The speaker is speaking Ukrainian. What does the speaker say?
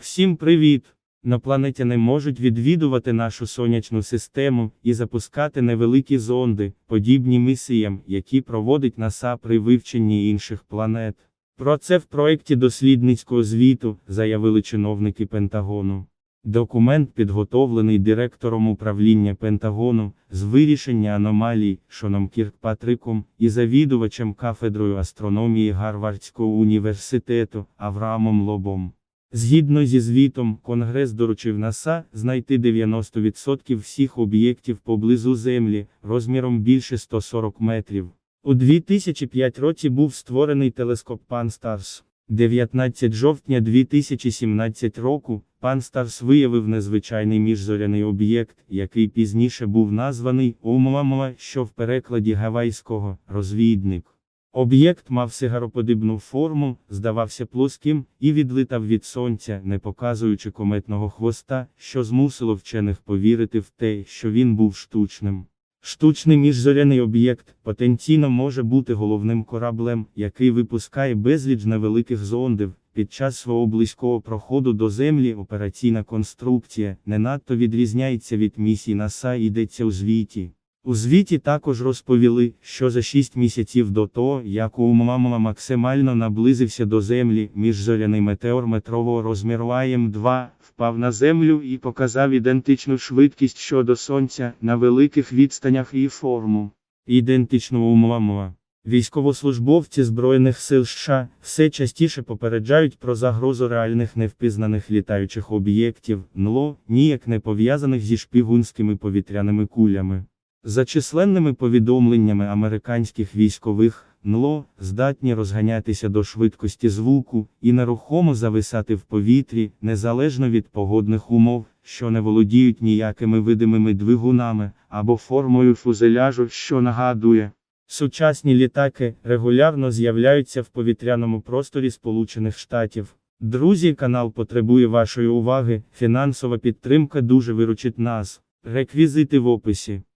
Всім привіт! Інопланетяни можуть відвідувати нашу сонячну систему і запускати невеликі зонди, подібні місіям, які проводить НАСА при вивченні інших планет. Про це в проєкті дослідницького звіту заявили чиновники Пентагону. Документ підготовлений директором управління Пентагону з вирішення аномалій Шоном Кіркпатриком і завідувачем кафедрою астрономії Гарвардського університету Авраамом Лобом. Згідно зі звітом, Конгрес доручив НАСА знайти 90% всіх об'єктів поблизу Землі розміром більше 140 метрів. У 2005 році був створений телескоп Pan-STARRS. 19 жовтня 2017 року Pan-STARRS виявив незвичайний міжзоряний об'єкт, який пізніше був названий Оumuamua, що в перекладі гавайського розвідник. Об'єкт мав сигароподібну форму, здавався плоским і відлитав від сонця, не показуючи кометного хвоста, що змусило вчених повірити в те, що він був штучним. Штучний міжзоряний об'єкт потенційно може бути головним кораблем, який випускає безліч невеликих зондів. Під час свого близького проходу до Землі операційна конструкція не надто відрізняється від місій НАСА йдеться у звіті. У звіті також розповіли, що за 6 місяців до того, як Оumuamua максимально наблизився до Землі, міжзоряний метеор метрового розміру АМ-2 впав на Землю і показав ідентичну швидкість щодо Сонця на великих відстанях і форму. Ідентичну Оumuamua. Військовослужбовці Збройних сил США все частіше попереджають про загрозу реальних невпізнаних літаючих об'єктів, НЛО, ніяк не пов'язаних зі шпигунськими повітряними кулями. За численними повідомленнями американських військових, НЛО здатні розганятися до швидкості звуку і нерухомо зависати в повітрі, незалежно від погодних умов, що не володіють ніякими видимими двигунами або формою фузеляжу, що нагадує. Сучасні літаки регулярно з'являються в повітряному просторі Сполучених Штатів. Друзі, канал потребує вашої уваги. Фінансова підтримка дуже виручить нас. Реквізити в описі.